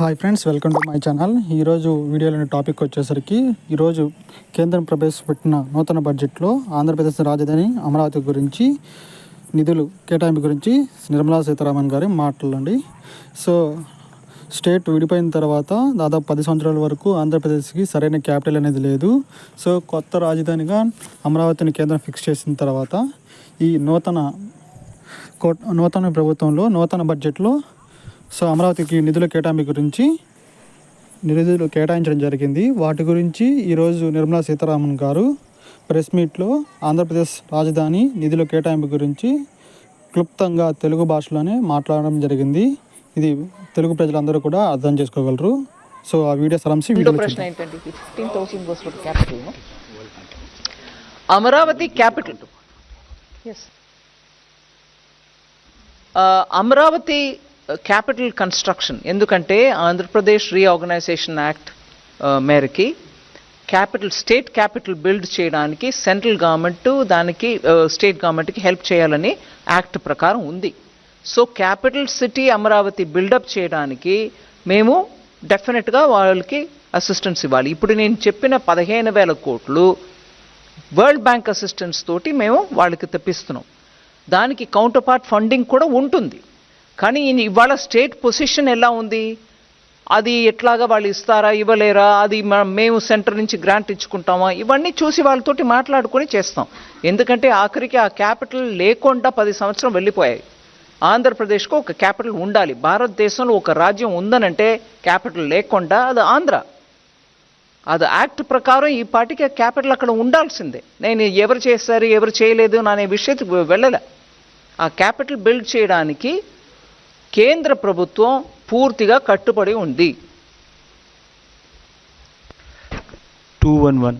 Hi friends welcome to my channel ఈరోజు వీడియోలోని topic వచ్చేసరికి ఈరోజు కేంద్రం ప్రవేశపెట్టిన నూతన బడ్జెట్లో ఆంధ్రప్రదేశ్ రాజధాని అమరావతి గురించి నిధులు కేటాయింపు గురించి నిర్మలా సీతారామన్ గారి మాటలండి. సో స్టేట్ విడిపోయిన తర్వాత దాదాపు పది సంవత్సరాల వరకు ఆంధ్రప్రదేశ్కి సరైన క్యాపిటల్ అనేది లేదు. సో కొత్త రాజధానిగా అమరావతిని కేంద్రం ఫిక్స్ చేసిన తర్వాత ఈ నూతన కో- నూతన ప్రభుత్వంలో నూతన బడ్జెట్లో సో అమరావతికి నిధుల కేటాయింపు గురించి నిధులు కేటాయించడం జరిగింది. వాటి గురించి ఈరోజు నిర్మలా సీతారామన్ గారు ప్రెస్ మీట్లో ఆంధ్రప్రదేశ్ రాజధాని నిధుల కేటాయింపు గురించి క్లుప్తంగా తెలుగు భాషలోనే మాట్లాడడం జరిగింది. ఇది తెలుగు ప్రజలందరూ కూడా అర్థం చేసుకోగలరు. సో ఆ వీడియో సరంసి రెండో వీడియోలో ప్రశ్న ఏంటంటే fifteen thousand goes for capital Amaravati capital is Amaravati Uh, capital construction ఎందుకంటే ఆంధ్రప్రదేశ్ రీఆర్గనైజేషన్ యాక్ట్ uh, మేరకి క్యాపిటల్ స్టేట్ క్యాపిటల్ బిల్డ్ చేయడానికి సెంట్రల్ గవర్నమెంట్ దానికి స్టేట్ గవర్నమెంట్కి హెల్ప్ చేయాలని యాక్ట్ ప్రకారం ఉంది. So capital city Amaravati build up చేయడానికి మేము డెఫినెట్గా వాళ్ళకి అసిస్టెన్స్ ఇవ్వాలి. ఇప్పుడు నేను చెప్పిన పదిహేను వేల కోట్లు వరల్డ్ బ్యాంక్ అసిస్టెన్స్ తోటి మేము వాళ్ళకి తెప్పిస్తున్నాం. దానికి కౌంటర్ పార్ట్ ఫండింగ్ కూడా ఉంటుంది. కానీ ఇవాళ స్టేట్ పొజిషన్ ఎలా ఉంది? అది ఎట్లాగా వాళ్ళు ఇస్తారా ఇవ్వలేరా? అది మేము సెంటర్ నుంచి గ్రాంట్ ఇచ్చుకుంటామా? ఇవన్నీ చూసి వాళ్ళతోటి మాట్లాడుకొని చేస్తాం. ఎందుకంటే ఆఖరికి ఆ క్యాపిటల్ లేకుండా పది సంవత్సరం వెళ్ళిపోయాయి. ఆంధ్రప్రదేశ్కు ఒక క్యాపిటల్ ఉండాలి. భారతదేశంలో ఒక రాజ్యం ఉందనంటే క్యాపిటల్ లేకుండా అది ఆంధ్ర. అది యాక్ట్ ప్రకారం ఈ పార్టీకి క్యాపిటల్ అక్కడ ఉండాల్సిందే. నేను ఎవరు చేస్తారు ఎవరు చేయలేదు అనే విషయం వెళ్ళలే. ఆ క్యాపిటల్ బిల్డ్ చేయడానికి కేంద్ర ప్రభుత్వం పూర్తిగా కట్టుబడి ఉంది. Two one one